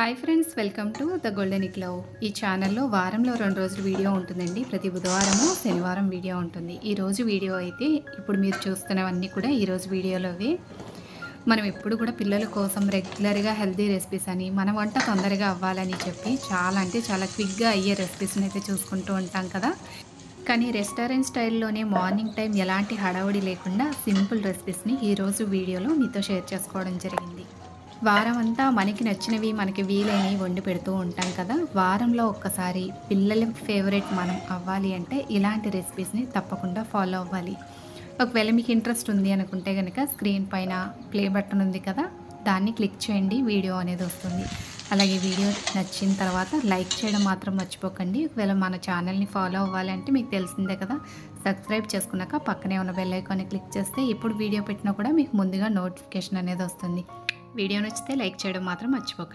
Hi friends welcome to the golden ఇక్లవ్ ఈ ఛానల్లో వారంలో రెండు రోజులు వీడియో ఉంటుందండి. ప్రతి బుధవారము శనివారం వీడియో ఉంటుంది. ఈరోజు వీడియో అయితే ఇప్పుడు మీరు చూస్తున్నవన్నీ కూడా ఈరోజు వీడియోలోవి. మనం ఎప్పుడు కూడా పిల్లల కోసం రెగ్యులర్గా హెల్తీ రెసిపీస్ అని మన వంట తొందరగా అవ్వాలని చెప్పి చాలా అంటే చాలా క్విక్గా అయ్యే రెసిపీస్ని అయితే చూసుకుంటూ ఉంటాం కదా. కానీ రెస్టారెంట్ స్టైల్లోనే మార్నింగ్ టైం ఎలాంటి హడావుడి లేకుండా సింపుల్ రెసిపీస్ని ఈరోజు వీడియోలో మీతో షేర్ చేసుకోవడం జరిగింది. వారం అంతా మనకి నచ్చినవి మనకి వీలైనవి వండి పెడుతూ ఉంటాం కదా. వారంలో ఒక్కసారి పిల్లల ఫేవరెట్ మనం అవ్వాలి అంటే ఇలాంటి రెసిపీస్ని తప్పకుండా ఫాలో అవ్వాలి. ఒకవేళ మీకు ఇంట్రెస్ట్ ఉంది అనుకుంటే కనుక స్క్రీన్ పైన ప్లే బటన్ ఉంది కదా దాన్ని క్లిక్ చేయండి వీడియో అనేది వస్తుంది. అలాగే వీడియో నచ్చిన తర్వాత లైక్ చేయడం మాత్రం మర్చిపోకండి. ఒకవేళ మన ఛానల్ని ఫాలో అవ్వాలంటే మీకు తెలిసిందే కదా సబ్స్క్రైబ్ చేసుకున్నాక పక్కనే ఉన్న బెల్ ఐకాన్ని క్లిక్ చేస్తే ఎప్పుడు వీడియో పెట్టినా కూడా మీకు ముందుగా నోటిఫికేషన్ అనేది వస్తుంది. వీడియో నచ్చితే లైక్ చేయడం మాత్రం మర్చిపోకండి.